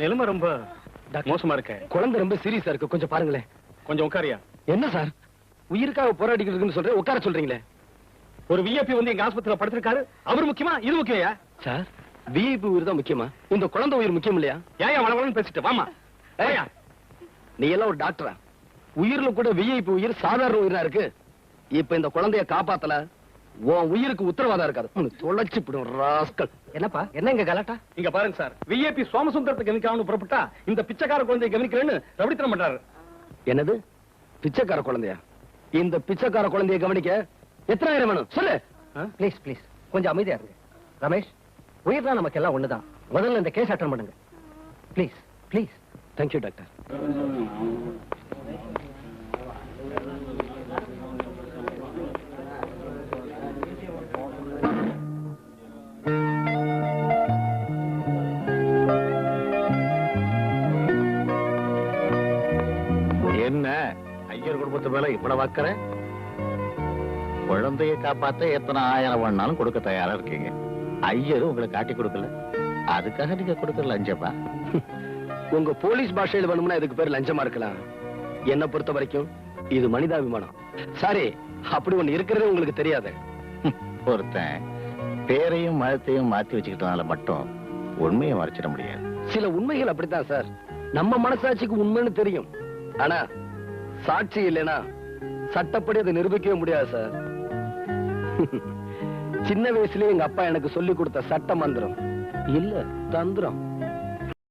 நிலைமை ரொம்ப மோசமா இருக்க. குழந்தை ரொம்ப சீரியஸா இருக்கு. கொஞ்சம் பாருங்களேன். கொஞ்சம் உட்காரியா? என்ன சார்? உயிருக்காக போராடிக்கிட்டு இருக்குன்னு சொல்றேன் உட்கார சொல்றீங்களே? ஒரு விஐபி வந்து எங்க ஆஸ்பத்திரியில படுத்திருக்காரு. அவர் முக்கியமா? இது முக்கியம்? சார் விஐபி உயிர் தான் முக்கியமா? இந்த குழந்தை உயிர் முக்கியம் இல்லையா? ஏன் வளவளன்னு பேசிட்டு வாமா ஏயா நீ எல்லாம் ஒரு டாக்டரா உயிர்ல கூட விஐபி உயிர் சாதாரண உயிரா இருக்கு? இப்ப இந்த குழந்தைய காப்பாத்தல? உன் உயிருக்கு உத்தரவாதம் இருக்காது. தொலைச்சு விடும் ராஸ்கல். என்னப்பா? என்ன இங்க கலாட்டா? இங்க பாருங்க சார். விஐபி சோமசுந்தரத்தை கவனிக்காமனு புறப்பட்டா இந்த பிச்சைக்கார குழந்தையை கவனிக்கிறேன்னு ரவித்தனம் பண்றாரு. என்னது? பிச்சைக்கார குழந்தையா? இந்த பிச்சைக்கார குழந்தைய கவனிக்க எத்தனாயிரம் வேணும்? சொல்லு. ப்ளீஸ் ப்ளீஸ் கொஞ்சம் அமைதியா இருங்க. ரமேஷ் உயிர் தான் நமக்கு எல்லாம் ஒண்ணுதான். முதல்ல இந்த கேஸ் அட்டன் பண்ணுங்க. Please please thank you doctor என்ன? ஐயர் குடும்பத்து மேல இவ்வளவு அக்கறை குழந்தைய காப்பாத்த எத்தனை ஆயிரம் வேணாலும் கொடுக்க தயாரா இருக்கீங்க. ஐயர் உங்களுக்கு காட்டி கொடுக்கல. அதுக்காக நீங்க கொடுக்கற லஞ்சமா உங்க போலீஸ் பாஷையில வேணும்னா இதுக்கு பேர் லஞ்சமா இருக்கலாம். என்ன பொறுத்த வரைக்கும் இது மனிதாபிமானம். சாரி அப்படி ஒண்ணு இருக்கிறதே உங்களுக்கு தெரியாது. ஒருத்தன் பேரையும் மதத்தையும் மாத்தி வச்சுக்கிட்டனால மட்டும் உண்மையை மறைச்சிட முடியாது. சில உண்மைகள் அப்படித்தான் சார். நம்ம மனசாட்சிக்கு உண்மைன்னு தெரியும். ஆனா சாட்சி இல்லைனா சட்டப்படி அதை நிரூபிக்கவே முடியாது சார். சின்ன வயசுல எங்க அப்பா எனக்கு சொல்லி கொடுத்த சட்ட மந்திரம். இல்ல தந்திரம்.